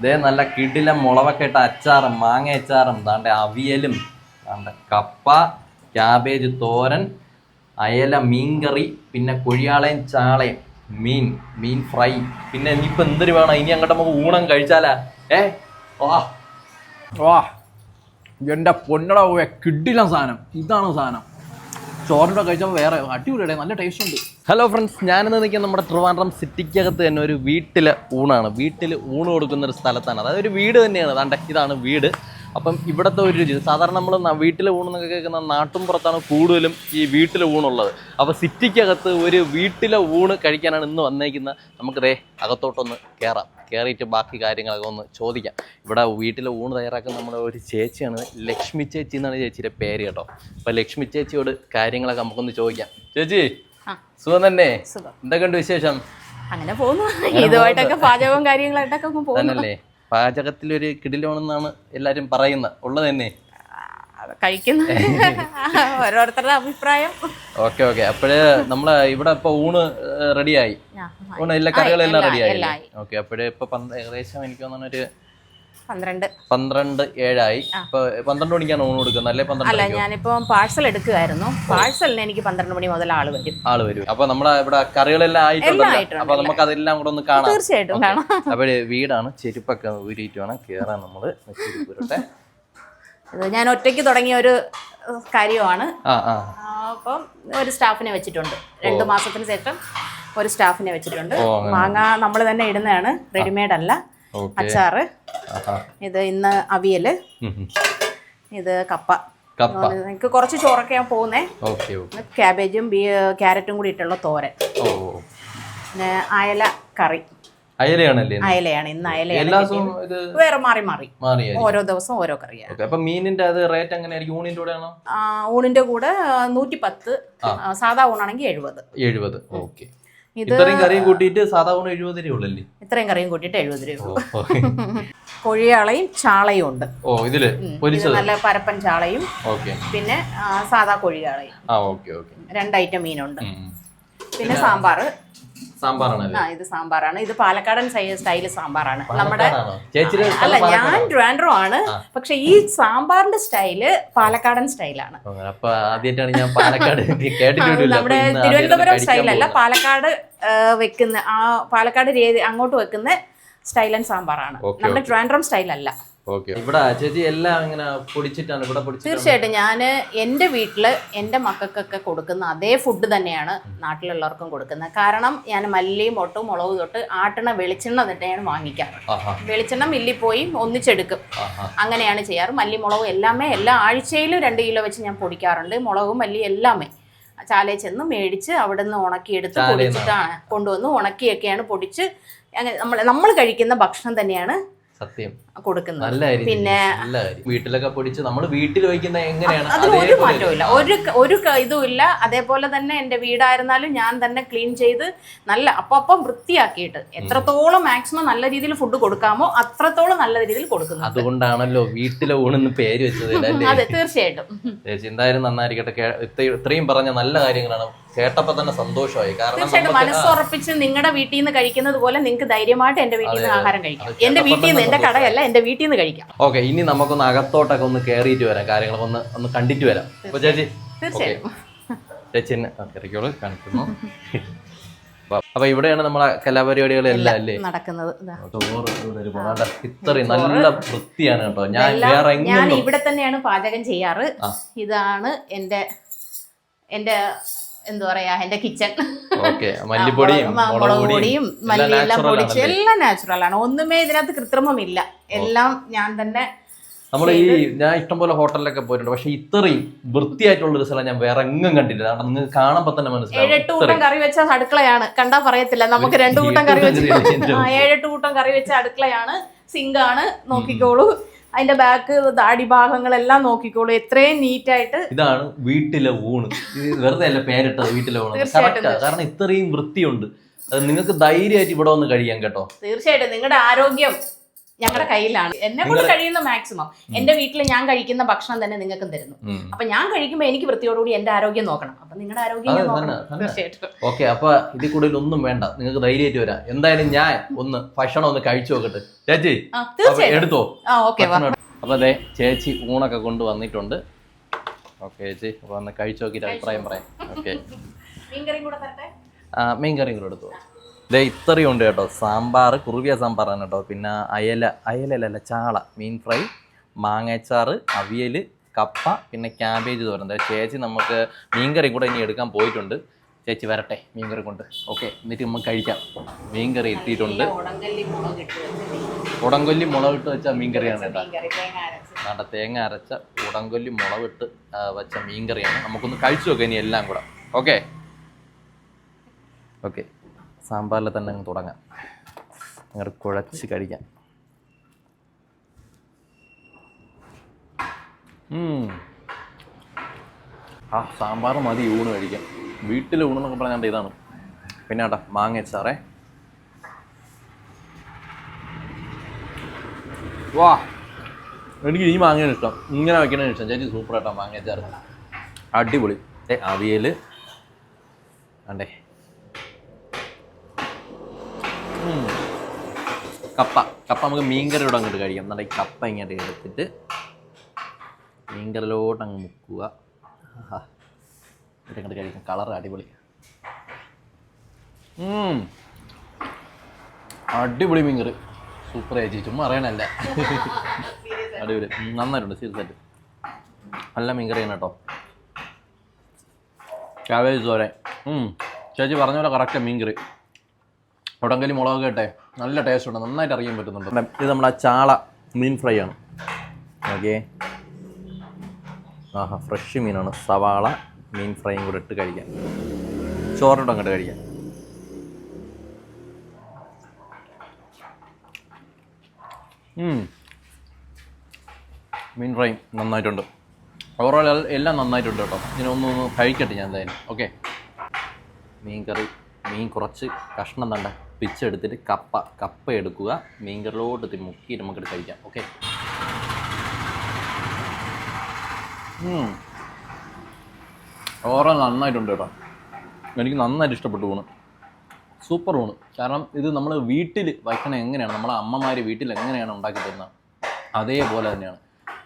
ഇതേ നല്ല കിടിലം മുളവൊക്കെ ഇട്ട അച്ചാറും മാങ്ങ അച്ചാറും താണ്ടെ അവിയലും താണ്ടെ കപ്പ ക്യാബേജ് തോരൻ അയല മീൻകറി പിന്നെ കൊഴിയാളയും ചാളയും മീൻ മീൻ ഫ്രൈ. പിന്നെ ഇനിയിപ്പോൾ എന്തൊരു വേണം? ഇനി അങ്ങോട്ട് നമുക്ക് ഊണം കഴിച്ചാലാ. ഏ? വാ. വാ. എന്റെ പൊന്നട പോയ കിഡില സാധനം. ഇതാണ് സാധനം. ചോറിന്റെ കഴിച്ചപ്പോൾ വേറെ അടിപൊളിയുടെ നല്ല ടേസ്റ്റ് ഉണ്ട്. ഹലോ ഫ്രണ്ട്സ് ഞാനിന്ന് നിൽക്കുന്ന നമ്മുടെ ട്രിവാൻഡ്രം സിറ്റിക്കകത്ത് തന്നെ ഒരു വീട്ടിലെ ഊണാണ്. വീട്ടിൽ ഊണ് കൊടുക്കുന്ന ഒരു സ്ഥലത്താണ്. അതായത് ഒരു വീട് തന്നെയാണ്. അതാണ്ട് ഇതാണ് വീട്. അപ്പം ഇവിടുത്തെ ഒരു രുചി. സാധാരണ നമ്മൾ വീട്ടിലെ ഊണെന്നൊക്കെ കേൾക്കുന്ന നാട്ടും പുറത്താണ് കൂടുതലും ഈ വീട്ടിലെ ഊണുള്ളത്. അപ്പോൾ സിറ്റിക്കകത്ത് ഒരു വീട്ടിലെ ഊണ് കഴിക്കാനാണ് ഇന്ന് വന്നേക്കുന്നത്. നമുക്കിതേ അകത്തോട്ടൊന്ന് കയറാം കയറിയിട്ട് ബാക്കി കാര്യങ്ങളൊക്കെ ഒന്ന് ചോദിക്കാം. ഇവിടെ വീട്ടിൽ ഊണ് തയ്യാറാക്കുന്ന നമ്മുടെ ഒരു ചേച്ചിയാണ്. ലക്ഷ്മി ചേച്ചി എന്നാണ് ചേച്ചിയുടെ പേര് കേട്ടോ. അപ്പോൾ ലക്ഷ്മി ചേച്ചിയോട് കാര്യങ്ങളൊക്കെ നമുക്കൊന്ന് ചോദിക്കാം. ചേച്ചി. സുഖം തന്നെ? എന്തൊക്കെ എന്തൊക്കെയുണ്ട് വിശേഷം? അങ്ങനെ പോകുന്നു ഇതുമായിട്ടൊക്കെ പാചകവും കാര്യങ്ങളായിട്ടൊക്കെ പോകുന്നു പാചകത്തിലൊരു കിടിലോണെന്നാണ് എല്ലാരും പറയുന്നത്. ഉള്ളത് തന്നെ. ആ, കഴിക്കുന്നു. ഓരോരുത്തരുടെ അഭിപ്രായം. Okay okay. അപ്പോഴ് നമ്മളെ ഇവിടെ ഇപ്പൊ ഊണ് റെഡിയായി. ഊണ് എല്ലാ കറികളെല്ലാം റെഡിയായി. ഓക്കെ അപ്പോഴ് ഇപ്പൊ ഏകദേശം എനിക്ക് തോന്നുന്നൊരു ഒരു പന്ത്രണ്ട്. പന്ത്രണ്ട് ഏഴായി. ഇപ്പൊ പന്ത്രണ്ട് മണിക്കാണ് ഊണ് കൊടുക്കുന്നത് അല്ലെ? പന്ത്രണ്ട് അല്ല ഞാനിപ്പോ പാഴ്സൽ എടുക്കുമായിരുന്നു പാഴ്സലിന് എനിക്ക് പന്ത്രണ്ട് മണി മുതൽ ആൾ വരും. ആൾ വരും. അപ്പൊ നമ്മുടെ ഇവിടെ കറികളെല്ലാം ആയിട്ടുണ്ട്, അപ്പൊ നമുക്ക് അതെല്ലാം കൂടെ ഒന്ന് കാണാം. തീർച്ചയായിട്ടും കാണാം. അപ്പോഴ് വീടാണ് ചെരുപ്പൊക്കെ ഊരിയിട്ട് വേണം കേറാൻ നമ്മൾ. ചെരുപ്പൂരട്ടെ ഇത് ഞാൻ ഒറ്റയ്ക്ക് തുടങ്ങിയ ഒരു കാര്യമാണ്. അപ്പം ഒരു സ്റ്റാഫിനെ വെച്ചിട്ടുണ്ട്. രണ്ടു മാസത്തിന് ശേഷം ഒരു സ്റ്റാഫിനെ വെച്ചിട്ടുണ്ട്. മാങ്ങ നമ്മൾ തന്നെ ഇടുന്നതാണ്. റെഡിമെയ്ഡ് അല്ല. അച്ചാറ്. ഇത് ഇന്ന് അവിയൽ. ഇത് കപ്പ. എനിക്ക് കുറച്ച് ചോറൊക്കെ ഞാൻ പോകുന്നേ. ക്യാബേജും ക്യാരറ്റും കൂടി ഇട്ടുള്ള തോരൻ. പിന്നെ അയല കറി. അയലയാണല്ലേ? അയലയാണ് ഇന്ന് അയലയാണ് വേറെ മാറി മാറി. ഓരോ ദിവസം ഓരോ കറിയാണ്. അപ്പൊ മീനിന്റെ അത് റേറ്റ് എങ്ങനെയായിരിക്കും? ഊണിന്റെ കൂടെ ആണോ ഊണിന്റെ കൂടെ നൂറ്റി പത്ത് സാധാ ഊണാണെങ്കിൽ എഴുപത്. എഴുപത്. ഓക്കെ. ഇത്രയും കറിയും കൂട്ടിയിട്ട് സാധാ ഊണ് എഴുപത് രൂപ ഉള്ളല്ലേ? ഇത്രയും കറിയും കൂട്ടിയിട്ട് എഴുപത് രൂപ. കൊഴിയാളയും ചാളയും ഉണ്ട്. ഓ ഇതിൽ ഇത് നല്ല പരപ്പൻ ചാളയും ഓക്കെ. പിന്നെ സാധാ കൊഴിയാളയും. രണ്ട് ഐറ്റം മീനുണ്ട്. പിന്നെ സാമ്പാർ സാമ്പാറാണല്ലേ? ആ ഇത് സാമ്പാറാണ്. ഇത് പാലക്കാടൻ സ്റ്റൈൽ സാമ്പാറാണ്. നമ്മുടെ അല്ല ഞാൻ ട്രാൻഡ്രോ ആണ്. പക്ഷെ ഈ സാമ്പാറിന്റെ സ്റ്റൈൽ പാലക്കാടൻ സ്റ്റൈലാണ്. ആദ്യമായിട്ടാണ് ഞാൻ പാലക്കാട് നമ്മുടെ തിരുവനന്തപുരം സ്റ്റൈലല്ല പാലക്കാട് വെക്കുന്ന ആ പാലക്കാട് രീതി അങ്ങോട്ട് വെക്കുന്ന സ്റ്റൈൽ ആൻഡ് സാമ്പാറാണ്. നമ്മുടെ ട്രാൻഡ്രം സ്റ്റൈൽ അല്ല. ഓക്കെ ഇവിടെ ചേച്ചി എല്ലാം ഇങ്ങനെ പൊടിച്ചിട്ടാണ് ഇവിടെ തീർച്ചയായിട്ടും ഞാൻ എന്റെ വീട്ടിൽ എന്റെ മക്കൾക്കൊക്കെ കൊടുക്കുന്ന അതേ ഫുഡ് തന്നെയാണ് നാട്ടിലുള്ളവർക്കും കൊടുക്കുന്നത്. കാരണം ഞാൻ മല്ലിയും മുട്ടും മുളകും തൊട്ട് ആട്ടണ വെളിച്ചെണ്ണ തന്നെയാണ് വാങ്ങിക്കാറ് വെളിച്ചെണ്ണ മില്ലിൽ പോയി ഒന്നിച്ചെടുക്കും. അങ്ങനെയാണ് ചെയ്യാറ്. മല്ലി മുളകും എല്ലാമേ എല്ലാ ആഴ്ചയിലും രണ്ട് കിലോ വെച്ച് ഞാൻ പൊടിക്കാറുണ്ട്. മുളകും മല്ലി എല്ലാമേ. ചാലയിൽ ചെന്ന് മേടിച്ച് അവിടെ നിന്ന്. ഉണക്കിയെടുത്ത് പൊടിച്ചിട്ടാണ് കൊണ്ടുവന്ന് ഉണക്കിയൊക്കെയാണ് പൊടിച്ച് അങ്ങനെ നമ്മൾ നമ്മൾ കഴിക്കുന്ന ഭക്ഷണം തന്നെയാണ് സത്യം. കൊടുക്കുന്നത്. പിന്നെ വീട്ടിലൊക്കെ പൊടിച്ച് നമ്മൾ വീട്ടിൽ വയ്ക്കുന്ന എങ്ങനെയാണ്? അതിന് ഒരു ഇല്ല ഒരു ഒരു ഇതുമില്ല ഇതും ഇല്ല. അതേപോലെ തന്നെ എന്റെ വീടായിരുന്നാലും ഞാൻ തന്നെ ക്ലീൻ ചെയ്ത് നല്ല അപ്പം അപ്പം വൃത്തിയാക്കിയിട്ട് എത്രത്തോളം മാക്സിമം നല്ല രീതിയിൽ ഫുഡ് കൊടുക്കാമോ അത്രത്തോളം നല്ല രീതിയിൽ കൊടുക്കുന്നു. അതുകൊണ്ടാണല്ലോ വീട്ടിലെ ഊണെന്ന് പേര് വെച്ചത് അതെ തീർച്ചയായിട്ടും. എന്തായാലും നന്നായിരിക്കട്ടെ. ഇത്രയും പറഞ്ഞ നല്ല കാര്യങ്ങളാണ്. കേട്ടപ്പോ തന്നെ സന്തോഷമായി. കാരണം മനസ്സുറപ്പിച്ച് നിങ്ങളുടെ വീട്ടിൽ നിന്ന് കഴിക്കുന്നത് പോലെ നിങ്ങൾക്ക് ധൈര്യമായിട്ട് എന്റെ വീട്ടിൽ നിന്ന് ആഹാരം കഴിക്കാം. എന്റെ വീട്ടിൽ നിന്ന് എന്റെ കടയല്ല എന്റെ വീട്ടിൽ നിന്ന് കഴിക്കാം. ഓക്കെ ഇനി നമുക്കൊന്ന് അകത്തോട്ടൊക്കെ ഒന്ന് കയറിയിട്ട് വരാം. കാര്യങ്ങളൊക്കെ ഒന്ന് ഒന്ന് കണ്ടിട്ട് വരാം. അപ്പൊ ചേച്ചി തീർച്ചയായും. ചേച്ചി കാണിക്കുന്നു. അപ്പൊ ഇവിടെയാണ് നമ്മളെ കലാപരിപാടികളെല്ലാം അല്ലേ? നടക്കുന്നത്. ഇത്രയും നല്ല വൃത്തിയാണ് കേട്ടോ. ഞാൻ എല്ലാം വേറെ ഞാൻ ഇവിടെ തന്നെയാണ് പാചകം ചെയ്യാറ്. ഇതാണ് എന്റെ എന്റെ എന്താ പറയാ എന്റെ കിച്ചൺ ഓക്കെ മല്ലിപ്പൊടിയും മുളക് മുളക് പൊടിയും പൊടിയും എല്ലാം മല്ലിയെല്ലാം പൊടിച്ച് എല്ലാം നാച്ചുറൽ ആണ്. ഒന്നുമേ ഇതിനകത്ത് കൃത്രിമമില്ല. എല്ലാം ഞാൻ തന്നെ നമ്മൾ ഈ ഞാൻ ഇഷ്ടംപോലെ ഹോട്ടലിലൊക്കെ പോയിട്ടുണ്ട്. പക്ഷെ ഇത്രയും വൃത്തിയായിട്ടുള്ള ഒരു സ്ഥലം ഞാൻ വേറെ എങ്ങും കണ്ടില്ല. കാരണം നിങ്ങൾക്ക് കാണുമ്പോൾ തന്നെ മനസ്സിലാവും. ഏഴെട്ട് കൂട്ടം കറി വെച്ച അടുക്കളയാണ്. കണ്ടാ പറയത്തില്ല നമുക്ക് രണ്ടു കൂട്ടം കറി വെച്ച് ഏഴെട്ട് കൂട്ടം കറി വെച്ച അടുക്കളയാണ് സിങ്കാണ് നോക്കിക്കോളൂ. അതിന്റെ ബാക്ക് താടി ഭാഗങ്ങളെല്ലാം നോക്കിക്കോളൂ. എത്രയും നീറ്റായിട്ട് ഇതാണ് വീട്ടിലെ ഊണ്. വെറുതെ അല്ല പേരിട്ടത് വീട്ടിലെ ഊണ്. കറക്റ്റാ കാരണം ഇത്രയും വൃത്തിയുണ്ട്. അത് നിങ്ങൾക്ക് ധൈര്യമായിട്ട് ഇവിടെ വന്ന് കഴിയാൻ കേട്ടോ. തീർച്ചയായിട്ടും. നിങ്ങളുടെ ആരോഗ്യം ഞങ്ങളുടെ കയ്യിലാണ്. എന്നെ കൊണ്ട് കഴിയുന്ന മാക്സിമം എന്റെ വീട്ടിൽ ഞാൻ കഴിക്കുന്ന ഭക്ഷണം തന്നെ നിങ്ങൾക്കും തരുന്നു. അപ്പൊ ഞാൻ കഴിക്കുമ്പോൾ എനിക്ക് വൃത്തിയോടുകൂടി എന്റെ ആരോഗ്യം നോക്കണം. അപ്പൊ നിങ്ങളുടെ ആരോഗ്യം ഞാൻ നോക്കണം. തീർച്ചയായിട്ടും. ഓക്കെ അപ്പൊ ഇതിൽ കൂടുതൽ ഒന്നും വേണ്ട. നിങ്ങൾക്ക് ധൈര്യമായിട്ട് വരാം. എന്തായാലും ഞാൻ ഒന്ന് ഭക്ഷണം ഒന്ന് കഴിച്ചു നോക്കട്ടെ. ചേച്ചി എടുത്തോ? അപ്പൊ അതെ ചേച്ചി ഊണൊക്കെ കൊണ്ട് വന്നിട്ടുണ്ട്. ഓക്കെ ചേച്ചി അപ്പൊ ഒന്ന് കഴിച്ചു നോക്കിയിട്ട് അഭിപ്രായം പറയാം. ഓക്കെ. മീൻകറിയും കൂടെ എടുത്തു. ദേ ഇത്രയും ഉണ്ട് കേട്ടോ. സാമ്പാർ കുറുവിയ സാമ്പാറാണ് കേട്ടോ. പിന്നെ അയല അയലല്ല ചാള മീൻ ഫ്രൈ മാങ്ങാച്ചാർ അവിയൽ കപ്പ പിന്നെ ക്യാബേജ് തോരൻ. ചേച്ചി നമുക്ക് മീൻകറി കൂടെ ഇനി എടുക്കാൻ പോയിട്ടുണ്ട്. ചേച്ചി വരട്ടെ മീൻകറി കൊണ്ട്. ഓക്കെ എന്നിട്ട് നമുക്ക് കഴിക്കാം. മീൻകറി എത്തിയിട്ടുണ്ട് ഉടങ്കല്ലി മുളകിട്ട് വെച്ച മീൻകറിയാണ് കേട്ടോ. മീൻകറി തേങ്ങ അരച്ച്. നാട്ടെ തേങ്ങ അരച്ച ഉടങ്കൊല്ലി മുളകിട്ട് വെച്ച മീൻകറിയാണ്. നമുക്കൊന്ന് കഴിച്ചു നോക്കാം ഇനി എല്ലാം കൂടെ. ഓക്കെ? ഓക്കെ. സാമ്പാറിൽ തന്നെ അങ്ങ് തുടങ്ങാം. അങ്ങോട്ട് കുഴച്ച് കഴിക്കാം. ആ സാമ്പാർ മതി ഊണ് കഴിക്കാം. വീട്ടിൽ ഊണെന്നൊക്കെ പറഞ്ഞാൽ ഇതാണ്. പിന്നെ കേട്ടോ മാങ്ങ അച്ചാറേ വാ എനിക്ക് ഈ മാങ്ങയാണ് ഇഷ്ടം. ഇങ്ങനെ വെക്കണതാണ് ഇഷ്ടം. ചേച്ചി സൂപ്പർ ആയിട്ടാ മാങ്ങ അച്ചാറ് അടിപൊളി. ഏ അവിയൽ അണ്ടേ കപ്പ. കപ്പ നമുക്ക് മീൻകറിയോട് അങ്ങോട്ട് കഴിക്കാം. നല്ല ഈ കപ്പ ഇങ്ങോട്ട് എടുത്തിട്ട് മീൻകറിലോട്ട് അങ്ങ് മുക്കുക. എന്നിട്ട് അങ്ങോട്ട് കഴിക്കാം. കളർ അടിപൊളി. അടിപൊളി മീൻകറി. സൂപ്പർ ചേച്ചി. ചുമ്മാ അറിയണല്ല അടിപൊളി. നന്നായിട്ടുണ്ട്. സീരിയസ് ആയിട്ട് നല്ല മീൻകറിയാണ് കേട്ടോ. കാവേജ് തോരൻ ചേച്ചി പറഞ്ഞ പോലെ കറക്റ്റ് മീൻകറി. ഉടങ്കലി മുളക് കേട്ടെ നല്ല ടേസ്റ്റ് ഉണ്ട്. നന്നായിട്ട് അറിയാൻ പറ്റുന്നുണ്ട്. ഇത് നമ്മുടെ ചാള മീൻ ഫ്രൈ ആണ്. ഓക്കെ. ആഹാ ഫ്രഷ് മീനാണ്. സവാള മീൻ ഫ്രൈയും കൂടെ ഇട്ട് കഴിക്കാം. ചോറിട്ട് അങ്ങോട്ട് കഴിക്കാം. മീൻ ഫ്രൈ നന്നായിട്ടുണ്ട്. ഓവറോൾ എല്ലാം നന്നായിട്ടുണ്ട് കേട്ടോ. ഇതിനൊന്നൊന്ന് കഴിക്കട്ടെ ഞാൻ എന്തായാലും. ഓക്കെ. മീൻ കറി മീൻ കുറച്ച് കഷ്ണം തണ്ട പിച്ചെടുത്തിട്ട് കപ്പ കപ്പ എടുക്കുക. മീൻകറിലോട്ട് എത്തി മുക്കിയിട്ട് നമുക്കിട്ട് കഴിക്കാം. ഓക്കെ ഓവറോൾ നന്നായിട്ടുണ്ട് കേട്ടോ. എനിക്ക് നന്നായിട്ട് ഇഷ്ടപ്പെട്ടു ഊണ്. സൂപ്പർ ഊണ്. കാരണം ഇത് നമ്മൾ വീട്ടിൽ വയ്ക്കണ എങ്ങനെയാണ്? നമ്മളെ അമ്മമാർ വീട്ടിൽ എങ്ങനെയാണ് ഉണ്ടാക്കി തരുന്നത്? അതേപോലെ തന്നെയാണ്.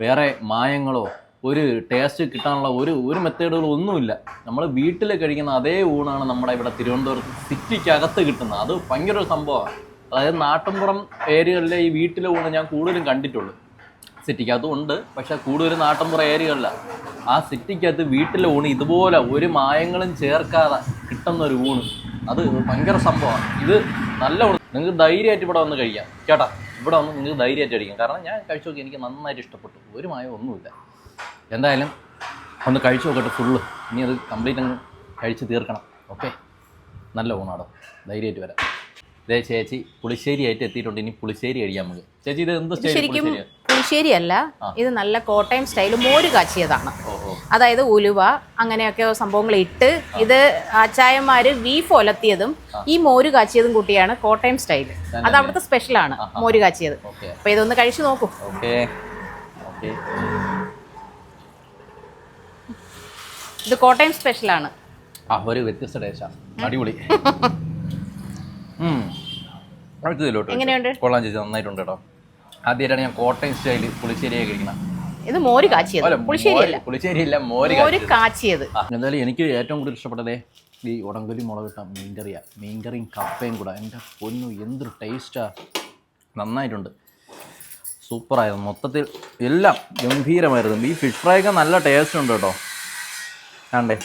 വേറെ മായങ്ങളോ ഒരു ടേസ്റ്റ് കിട്ടാനുള്ള ഒരു ഒരു മെത്തേഡുകളും ഒന്നുമില്ല. നമ്മൾ വീട്ടിൽ കഴിക്കുന്ന അതേ ഊണാണ് നമ്മുടെ ഇവിടെ തിരുവനന്തപുരത്ത് സിറ്റിക്കകത്ത് കിട്ടുന്നത്. അത് ഭയങ്കര ഒരു സംഭവമാണ്. അതായത് നാട്ടിൻപുറം ഏരിയകളിലെ ഈ വീട്ടിലെ ഊണ് ഞാൻ കൂടുതലും കണ്ടിട്ടുള്ളൂ. സിറ്റിക്കകത്തും ഉണ്ട് പക്ഷേ കൂടുതലും നാട്ടിൻപുറ ഏരിയകളിലാണ് ആ സിറ്റിക്കകത്ത് വീട്ടിലെ ഊണ് ഇതുപോലെ ഒരു മായങ്ങളും ചേർക്കാതെ കിട്ടുന്ന ഒരു ഊണ്. അത് ഭയങ്കര സംഭവമാണ്. ഇത് നല്ല നിങ്ങൾക്ക് ധൈര്യമായിട്ട് ഇവിടെ വന്ന് കഴിക്കാം. കേട്ടോ? ഇവിടെ വന്ന് നിങ്ങൾക്ക് ധൈര്യമായിട്ട് കഴിക്കാം. കാരണം ഞാൻ കഴിച്ചു നോക്കി എനിക്ക് നന്നായിട്ട് ഇഷ്ടപ്പെട്ടു. ഒരു മായം ഒന്നുമില്ല. എന്തായാലും ഒന്ന് കഴിച്ചു നോക്കട്ടെ ഫുള്ള് ഇനി അത് കംപ്ലീറ്റ് അങ്ങ് കഴിച്ച് തീർക്കണം. ഓക്കെ നല്ല ഊണാടോ. ധൈര്യമായിട്ട് വരാം. ഇതേ ചേച്ചി പുളിശ്ശേരി ആയിട്ട് എത്തിയിട്ടുണ്ട്. ഇനി പുളിശ്ശേരി കഴിക്കാം നമുക്ക്. ചേച്ചി ഇത് എന്ത് ശരിക്കും പുളിശ്ശേരി അല്ല ഇത് നല്ല കോട്ടയം സ്റ്റൈൽ മോര് കാച്ചിയതാണ് അതായത് ഉലുവ അങ്ങനെയൊക്കെ സംഭവങ്ങൾ ഇട്ട് ഇത് ആച്ചായന്മാര് ബീഫ് ഒലത്തിയതും ഈ മോര് കാച്ചിയതും കൂട്ടിയാണ് കോട്ടയം സ്റ്റൈൽ അത് അവിടുത്തെ സ്പെഷ്യലാണ് മോര് കാച്ചിയത് അപ്പൊ ഇതൊന്ന് കഴിച്ചു നോക്കൂ. ഇത് കോട്ടയം സ്പെഷ്യലാണ് ആ ഒരു വ്യത്യസ്ത ടേസ്റ്റാണ് അടിപൊളി. എങ്ങനെയുണ്ട്? കൊള്ളാം ചേച്ചി നന്നായിട്ടുണ്ട് കേട്ടോ. ആദ്യമായിട്ടാണ് ഞാൻ കോട്ടയം സ്റ്റൈൽ പുളിശ്ശേരിയെ കഴിക്കണം ഇത് മോര് കാച്ചിയത്. മോര് മോര് കാച്ചിയത്. എന്തായാലും എനിക്ക് ഏറ്റവും കൂടുതൽ ഇഷ്ടപ്പെട്ടതേ ഈ ഉടങ്കൊലി മുളകിട്ട മീൻകറിയാണ് മീൻകറിയും. കപ്പയും കൂടെ. എന്റെ പൊന്നു എന്തൊരു ടേസ്റ്റാ നന്നായിട്ടുണ്ട്. സൂപ്പറായിരുന്നു. മൊത്തത്തിൽ എല്ലാം ഗംഭീരമായിരുന്നു. ഈ ഫിഷ് ഫ്രൈ ഒക്കെ നല്ല ടേസ്റ്റ് ഉണ്ട് കേട്ടോ. ആണ്ടേ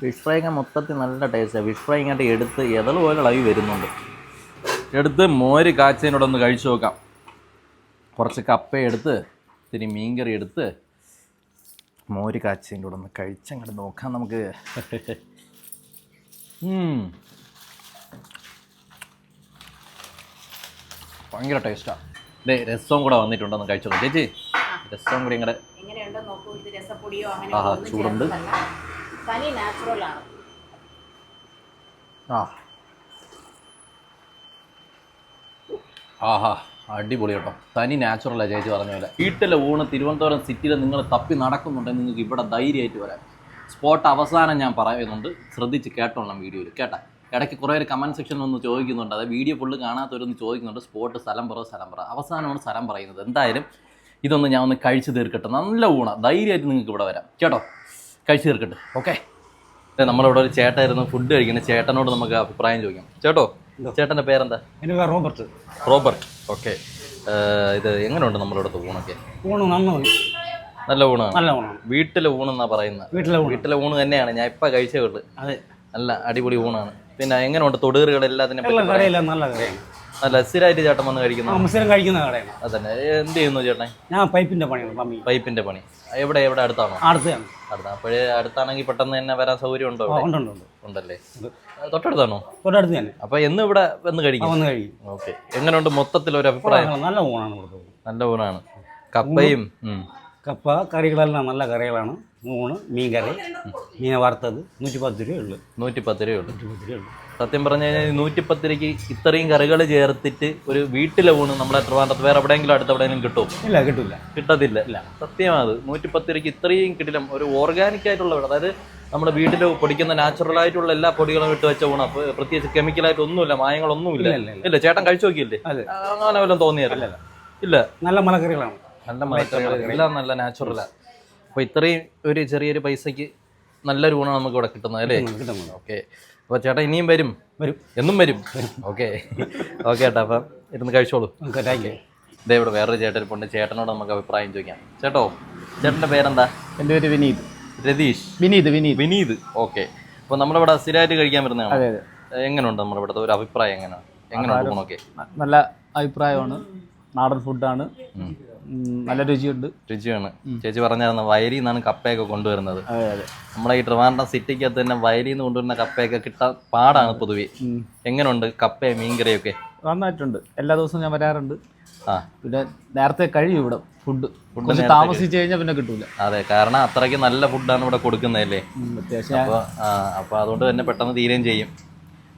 ഫിഷ് ഫ്രൈ ഒക്കെ മൊത്തത്തിൽ നല്ല ടേസ്റ്റാണ് ഫിഷ് ഫ്രൈ ഇങ്ങോട്ട് എടുത്ത് എതൾ പോലെ ഇളകി വരുന്നുണ്ട്. എടുത്ത് മോര് കാച്ചതിനോടൊന്ന് കഴിച്ചു നോക്കാം. കുറച്ച് കപ്പ എടുത്ത് ഇത്തിരി മീൻകറി എടുത്ത് മോര് കാച്ചതിന്റെ കൂടെ ഒന്ന് കഴിച്ചങ്ങോട്ട് നോക്കാം നമുക്ക്. ഭയങ്കര ടേസ്റ്റാണ് ഇതേ രസവും കൂടെ വന്നിട്ടുണ്ടെന്ന് കഴിച്ചോളൂ. ചേച്ചി രസവും കൂടി ഇങ്ങടെ ആ ചൂടുണ്ട്. തനി നാച്ചുറൽ ആണ്. ആ. ആഹാ അടിപൊളി കേട്ടോ. തനി നാച്ചുറലാണ് ചേച്ചി പറഞ്ഞ പോലെ. വീട്ടിലെ ഊണ് തിരുവനന്തപുരം സിറ്റിയിൽ നിങ്ങൾ തപ്പി നടക്കുന്നുണ്ടെങ്കിൽ നിങ്ങൾക്ക് ഇവിടെ ധൈര്യമായിട്ട് വരാം. സ്പോട്ട് അവസാനം ഞാൻ പറയുന്നുണ്ട് ശ്രദ്ധിച്ച് കേട്ടോളാം വീഡിയോയിൽ കേട്ടാ? ഇടയ്ക്ക് കുറേ ഒരു കമന്റ് സെക്ഷനിൽ ഒന്ന് ചോദിക്കുന്നുണ്ട്. അതായത് വീഡിയോ ഫുള്ള് കാണാത്തവരൊന്ന് ചോദിക്കുന്നുണ്ട് സ്പോട്ട് സ്ഥലം പറ സ്ഥലം പറ. അവസാനമാണ് സ്ഥലം പറയുന്നത്. എന്തായാലും ഇതൊന്ന് ഞാൻ ഒന്ന് കഴിച്ചു തീർക്കട്ടെ. നല്ല ഊണ. ധൈര്യമായിട്ട് നിങ്ങൾക്ക് ഇവിടെ വരാം. കേട്ടോ? കഴിച്ചു തീർക്കട്ടെ. ഓക്കെ നമ്മളിവിടെ ഒരു ചേട്ടായിരുന്നു ഫുഡ് കഴിക്കുന്ന ചേട്ടനോട് നമുക്ക് അഭിപ്രായം ചോദിക്കാം. ചേട്ടോ ചേട്ടന്റെ പേരെന്താ? പേര് റോബർട്ട്. റോബർട്ട്. ഓക്കെ ഇത് എങ്ങനെയുണ്ട് നമ്മളിവിടുത്തെ ഊണൊക്കെ? ഊണ് നന്നായി. നല്ല ഊണാണ്? നല്ല ഊണാണ്. വീട്ടിലെ ഊണെന്നാ പറയുന്നത് വീട്ടിലെ വീട്ടിലെ ഊണ് തന്നെയാണ്. ഞാൻ ഇപ്പം കഴിച്ചേ ഉള്ളു. അതെ. നല്ല അടിപൊളി ഊണാണ്. പിന്നെ എങ്ങനെയുണ്ട് തൊടുകറികൾ എല്ലാത്തിനെ എല്ലാ നല്ല നല്ല സ്ഥിരമായിട്ട് ചേട്ടൻ വന്ന് കഴിക്കുന്ന മുസ്ലിം കഴിക്കുന്ന കടയാണ് അതന്നെ. എന്ത് ചെയ്യുന്നു ചേട്ടൻ? ഞാൻ പൈപ്പിന്റെ പണിയാണ് പമ്മി. പൈപ്പിന്റെ പണി. എവിടെ എവിടെ അടുത്താണോ? അടുത്താണ് അടുത്ത. അപ്പോഴേ അടുത്താണെങ്കിൽ പെട്ടെന്ന് തന്നെ വരാൻ സൗകര്യം ഉണ്ടോ ആ ഇവിടെ ഉണ്ട് ഉണ്ട്. ഉണ്ട്. ഉണ്ടല്ലേ തൊട്ടടുത്താണോ? തൊട്ടടുത്ത് തന്നെ. അപ്പൊ എന്ന് ഇവിടെ വന്ന് കഴിക്കും. വന്ന് ഓക്കെ. എങ്ങനെയുണ്ട് മൊത്തത്തിൽ ഒരു അഭിപ്രായം? നല്ല ഊണാണ് നല്ല ഊണാണ്. കപ്പയും ഉം. കപ്പ കറികളെല്ലാം നല്ല കറികളാണ്. ഊണ് മീൻ കറി മീൻ വറുത്തത്. നൂറ്റി പത്ത് രൂപയുള്ളൂ നൂറ്റി പത്ത് രൂപയുള്ളൂ നൂറ്റി പത്ത് രൂപയുള്ളൂ സത്യം പറഞ്ഞു കഴിഞ്ഞാൽ നൂറ്റി പത്ത് രൂപയ്ക്ക് ഇത്രയും കറികൾ ചേർത്തിട്ട് ഒരു വീട്ടിലെ ഊണ് നമ്മളെ ട്രിവാൻഡ്രത്ത് വേറെ എവിടെയെങ്കിലും അടുത്ത് എവിടെയെങ്കിലും കിട്ടും ഇല്ല കിട്ടില്ല കിട്ടത്തില്ല. ഇല്ല. സത്യമാണ് നൂറ്റി പത്ത് രൂപയ്ക്ക് ഇത്രയും കിട്ടില്ല. ഒരു ഓർഗാനിക് ആയിട്ടുള്ള വീട്. അതായത് നമ്മുടെ വീട്ടിൽ പൊടിക്കുന്ന നാച്ചുറൽ ആയിട്ടുള്ള എല്ലാ പൊടികളും ഇട്ട് വെച്ച ഊണ്. പ്രത്യേകിച്ച് കെമിക്കലായിട്ട് ഒന്നുമില്ല മായങ്ങളൊന്നുമില്ല. ഇല്ല, ചേട്ടൻ കഴിച്ചു നോക്കിയില്ലേ? അങ്ങനെ വല്ലതും തോന്നിയല്ല ഇല്ല. നല്ല മലക്കറികളാണ്. നല്ല മലക്കറികൾ എല്ലാം നല്ല നാച്ചുറലാണ് അപ്പൊ ഇത്രയും ഒരു ചെറിയൊരു പൈസക്ക് നല്ലൊരു ഊണാണ് നമുക്ക് ഇവിടെ കിട്ടുന്നത് അല്ലേ? ഓക്കെ അപ്പോൾ ചേട്ടാ ഇനിയും വരും? വരും. എന്നും വരും? ഓക്കെ. ഓക്കെ ചേട്ടാ അപ്പം ഇരുന്ന് കഴിച്ചോളൂ. ഓക്കെ താങ്ക് യു ഇതേ ഇവിടെ വേറൊരു ചേട്ടൻ ഇരിപ്പുണ്ട് ചേട്ടനോട് നമുക്ക് അഭിപ്രായം ചോദിക്കാം. ചേട്ടോ ചേട്ടന്റെ പേരെന്താ? എന്റെ പേര് വിനീത്. രതീഷ്. വിനീത് വിനീത്. വിനീത്. ഓക്കെ. അപ്പോൾ നമ്മളിവിടെ സ്ഥിരമായിട്ട് കഴിക്കാൻ വരുന്നതാണ്. എങ്ങനെയുണ്ട് നമ്മുടെ ഇവിടുത്തെ ഒരു അഭിപ്രായം എങ്ങനെയാണ് എങ്ങനെയുണ്ട് ന- നല്ല അഭിപ്രായമാണ്. നാടൻ ഫുഡാണ് നല്ല രുചിയുണ്ട്. രുചിയാണ്. ചേച്ചി പറഞ്ഞായിരുന്നു വയലിൽ നിന്നാണ് കപ്പയൊക്കെ കൊണ്ടുവരുന്നത്. നമ്മുടെ ഈ ട്രിവാൻഡ്രം സിറ്റിക്കകത്ത് തന്നെ വയലിൽ നിന്ന് കൊണ്ടുവരുന്ന കപ്പയൊക്കെ കിട്ടാൻ പാടാണ് പൊതുവെ. എങ്ങനെയുണ്ട് കപ്പയും മീൻകറിയൊക്കെ? നന്നായിട്ടുണ്ട്. എല്ലാ ദിവസവും ഞാൻ വരാറുണ്ട്. ആ. പിന്നെ നേരത്തെ കഴിയും ഇവിടെ ഫുഡ് ഫുഡ് താമസിച്ചു കഴിഞ്ഞാൽ പിന്നെ കിട്ടൂല. അതെ കാരണം അത്രയ്ക്ക് നല്ല ഫുഡാണ് ഇവിടെ കൊടുക്കുന്നതല്ലേ? അത്യാവശ്യം. അപ്പോൾ അതുകൊണ്ട് തന്നെ പെട്ടെന്ന് തീരുകയും ചെയ്യും.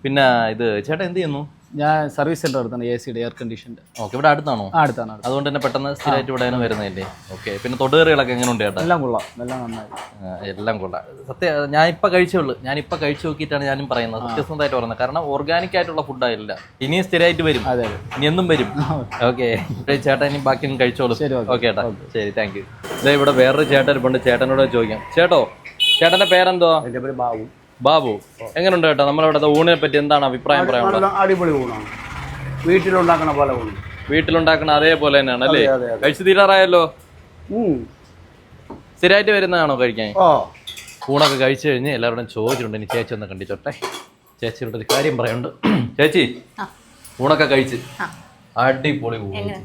പിന്നെ ഇത് ചേട്ടാ എന്ത് ചെയ്യുന്നു? ഞാൻ സർവീസ് സെന്റർ അടുത്താണ് എ സിയുടെ എയർ കണ്ടീഷന്റെ ഓക്കെ ഇവിടെ അടുത്താണോ? അടുത്താണ് അടുത്ത് അതുകൊണ്ട് തന്നെ പെട്ടെന്ന് സ്ഥിരമായിട്ട് ഇവിടെ തന്നെ വരുന്നതല്ലേ? ഓക്കെ പിന്നെ തൊടുകറികളൊക്കെ എങ്ങനെ ഉണ്ട് ചേട്ടാ? എല്ലാം കൊള്ളാം എല്ലാം നന്നായി. ആ, എല്ലാം കൊള്ളാം. സത്യം ഞാൻ ഇപ്പം കഴിച്ചുള്ളൂ ഞാൻ ഇപ്പം കഴിച്ചു നോക്കിയിട്ടാണ് ഞാനും പറയുന്നത്. സത്യസന്ധമായിട്ട് പറയുന്നത്. കാരണം ഓർഗാനിക് ആയിട്ടുള്ള ഫുഡായില്ല ഇനിയും സ്ഥിരമായിട്ട് വരും. അതെ അതെ. ഇനി എന്നും വരും. ഓക്കെ. ചേട്ടാ ഇനി ബാക്കി ഒന്ന് കഴിച്ചോളൂ. ശരി, ഓക്കേ. ഓക്കെ ചേട്ടാ. ശരി താങ്ക് യു ഇതേ ഇവിടെ വേറൊരു ചേട്ടൻ ഇരിപ്പുണ്ട് ചേട്ടനോട് ചോദിക്കാം. ചേട്ടോ ചേട്ടന്റെ പേരെന്തോ എന്റെ പേര് ബാബു. ബാബു എങ്ങനെയുണ്ട് കേട്ടോ? നമ്മളവിടെ ഊണിനെ പറ്റി എന്താണ് അഭിപ്രായം പറയാനുള്ളത്? അടിപൊളി ഊണാണ്. വീട്ടിലുണ്ടാക്കണ പോലെ ഊണ്. വീട്ടിലുണ്ടാക്കണ അതേപോലെ തന്നെയാണ് അല്ലേ. കഴിച്ചു തീരാറായല്ലോ. സ്ഥിരമായിട്ട് വരുന്നതാണോ കഴിക്കാൻ? ഓ. ഊണൊക്കെ കഴിച്ചു കഴിഞ്ഞ് എല്ലാവരോടും ചോദിച്ചിട്ടുണ്ട് ഇനി ചേച്ചി ഒന്ന് കണ്ടിച്ചോട്ടെ? ചേച്ചിയോട് ഒരു കാര്യം പറയുന്നുണ്ട്. ചേച്ചി. ഊണൊക്കെ കഴിച്ച്. അടിപൊളി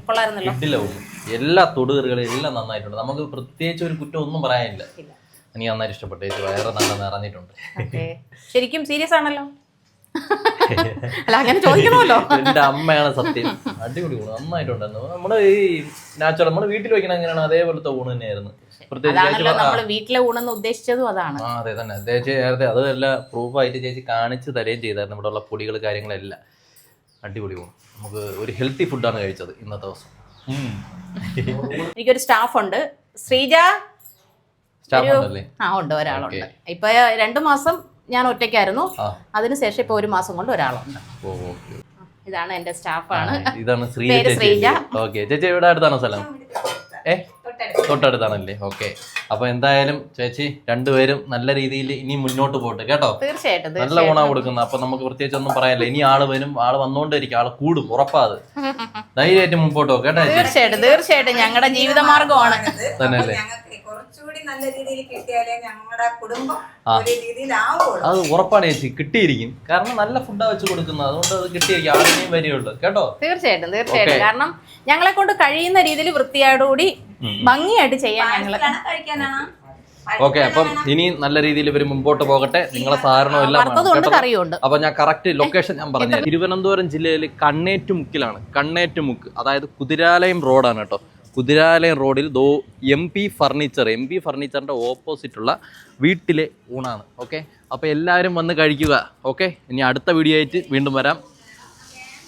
കൊള്ളായിരുന്നല്ലോ ഊണ്. എല്ലാ തൊടുകറികളും എല്ലാം നന്നായിട്ടുണ്ട്. നമുക്ക് പ്രത്യേകിച്ച് ഒരു കുറ്റം ഒന്നും പറയാനില്ല. ഇല്ല. എനിക്ക് നന്നായിട്ട് ഇഷ്ടപ്പെട്ടു. ഇത് വയറ് നല്ല നിറഞ്ഞിട്ടുണ്ട്. ശരിക്കും സീരിയസ് ആണല്ലോ. അല്ല അങ്ങനെ ചോദിക്കണമല്ലോ. എന്റെ അമ്മയാണ് സത്യം. അടിപൊളി ഊണ്. നന്നായിട്ടുണ്ടായിരുന്നു. നമ്മൾ ഈ നാച്ചുറൽ നമ്മൾ വീട്ടിൽ വെക്കണ അങ്ങനെയാണ് അതേപോലത്തെ ഊണ് തന്നെയായിരുന്നു. പ്രത്യേകിച്ച് വീട്ടിലെ ഊണെന്ന് ഉദ്ദേശിച്ചതും അതാണ്. ആ അതെ തന്നെ. ചേച്ചി നേരത്തെ അതെല്ലാം പ്രൂഫായിട്ട് ചേച്ചി കാണിച്ചു തരുകയും ചെയ്തായിരുന്നു. ഇവിടെ ഉള്ള പൊടികൾ കാര്യങ്ങളെല്ലാം. അടിപൊളി ഊണ്. നമുക്ക് ഒരു ഹെൽത്തി ഫുഡാണ് കഴിച്ചത് ഇന്നത്തെ ദിവസം. എനിക്കൊരു സ്റ്റാഫ് ഉണ്ട്. ശ്രീജ ആ ഉണ്ട് ഒരാളുണ്ട്. ഇപ്പൊ രണ്ടു മാസം ഞാൻ ഒറ്റയ്ക്കായിരുന്നു. അതിനുശേഷം ഇപ്പൊ ഒരു മാസം കൊണ്ട് ഒരാളുണ്ട്. ഇതാണ് എന്റെ സ്റ്റാഫാണ്. ഇതാണ് ശ്രീജ. ഓക്കെ ചേച്ചി ഇവിടെ അടുത്താണോ സ്ഥലം? ഏ? തൊട്ടടുത്താണല്ലേ? ഓക്കെ. അപ്പൊ എന്തായാലും ചേച്ചി രണ്ടുപേരും നല്ല രീതിയിൽ ഇനി മുന്നോട്ട് പോട്ടെ കേട്ടോ? തീർച്ചയായിട്ടും നല്ല ഗുണാ കൊടുക്കുന്ന. കൊടുക്കുന്നത് അപ്പൊ നമുക്ക് പ്രത്യേകിച്ച് ഒന്നും പറയാനില്ല. ഇനി ആൾ വരും ആൾ വന്നോണ്ടിരിക്കും ആൾ കൂടും ഉറപ്പാത് ധൈര്യമായിട്ട് മുമ്പോട്ട് പോകും കേട്ടോ ചേച്ചി? തീർച്ചയായിട്ടും തീർച്ചയായിട്ടും. ഞങ്ങളുടെ ജീവിതമാർഗമാണ്. തന്നെയല്ലേ? തന്നെ കുറച്ചുകൂടി നല്ല രീതിയിൽ കിട്ടിയാലേ ഞങ്ങളുടെ കുടുംബം ഒരു രീതിയിലാവുള്ളൂ. അത് ഉറപ്പാണ് ചേച്ചി. കിട്ടിയിരിക്കും. കാരണം നല്ല ഫുഡാ വെച്ച് കൊടുക്കുന്നത്. അതുകൊണ്ട് അത് കിട്ടിയിരിക്കും. ആളിനെയും വരികയുള്ളൂ. കേട്ടോ? തീർച്ചയായിട്ടും തീർച്ചയായിട്ടും. കാരണം ഞങ്ങളെ കൊണ്ട് കഴിയുന്ന രീതിയിൽ വൃത്തിയോടുകൂടി ഭംഗിയായിട്ട് ചെയ്യാൻ കഴിക്കാനാണ് ഓക്കെ അപ്പം ഇനി നല്ല രീതിയിൽ ഇവർ മുമ്പോട്ട് പോകട്ടെ. നിങ്ങളെ സഹകരണം എല്ലാം അപ്പൊ ഞാൻ കറക്റ്റ് ലൊക്കേഷൻ ഞാൻ പറഞ്ഞു തിരുവനന്തപുരം ജില്ലയിൽ കണ്ണേറ്റുമുക്കിലാണ്. കണ്ണേറ്റുമുക്ക്. അതായത് കുതിരാലയം റോഡാണ് കേട്ടോ. കുതിരാലയം റോഡിൽ ദോ M P furniture M P ഫർണിച്ചറിന്റെ ഓപ്പോസിറ്റുള്ള വീട്ടിലെ ഊണാണ്. ഓക്കെ? അപ്പോൾ എല്ലാവരും വന്ന് കഴിക്കുക. ഓക്കെ? ഇനി അടുത്ത വീഡിയോ ആയിട്ട് വീണ്ടും വരാം.